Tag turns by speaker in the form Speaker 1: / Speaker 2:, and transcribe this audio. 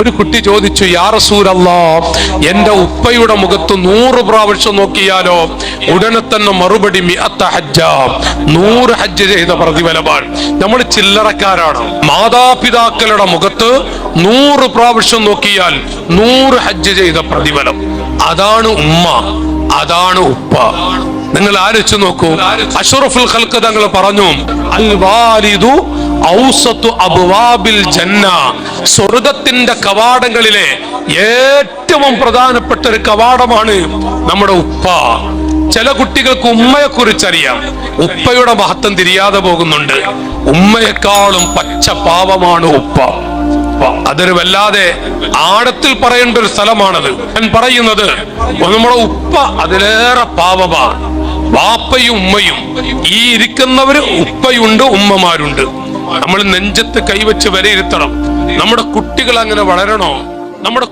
Speaker 1: ഒരു കുട്ടി ചോദിച്ചു യാ റസൂലല്ലാ എന്റെ ഉപ്പയുടെ മുഖത്ത് നൂറ് പ്രാവശ്യം നോക്കിയാലോ ഉടനെ തന്നെ മറുപടി നൂറ് ഹജ്ജ് ചെയ്ത പ്രതിഫലമാണ്. നമ്മൾ ചില്ലറക്കാരാണ്. മാതാപിതാക്കളുടെ മുഖത്ത് നൂറ് പ്രാവശ്യം നോക്കിയാൽ നൂറ് ഹജ്ജ് ചെയ്ത പ്രതിഫലം. അതാണ് ഉമ്മ അതാണ് ഉപ്പ. നിങ്ങൾ ആലോചിച്ച് നോക്കൂ. അഷറഫുൽ ഖൽക്ക് തങ്ങൾ പറഞ്ഞു അൽ വാലിദു ഔസത്തു ജന്ന. സ്വർഗത്തിന്റെ കവാടങ്ങളിലെ ഏറ്റവും പ്രധാനപ്പെട്ട ഒരു കവാടമാണ് നമ്മുടെ ഉപ്പ. ചില കുട്ടികൾക്ക് ഉമ്മയെ കുറിച്ചറിയാം. ഉപ്പയുടെ മഹത്വം തിരിയാതെ പോകുന്നുണ്ട്. ഉമ്മയെക്കാളും പച്ച പാവമാണ് ഉപ്പ. അതൊരു വല്ലാതെ ആഴത്തിൽ പറയേണ്ട ഒരു സ്ഥലമാണത്. ഞാൻ പറയുന്നത് നമ്മുടെ ഉപ്പ അതിലേറെ പാവമാണ്. വാപ്പയും ഉമ്മയും ഈ ഇരിക്കുന്നവര് ഉപ്പയുണ്ട് ഉമ്മമാരുണ്ട്. നമ്മൾ നെഞ്ചത്ത് കൈവച്ച് വിലയിരുത്തണം നമ്മുടെ കുട്ടികൾ അങ്ങനെ വളരണോ? നമ്മുടെ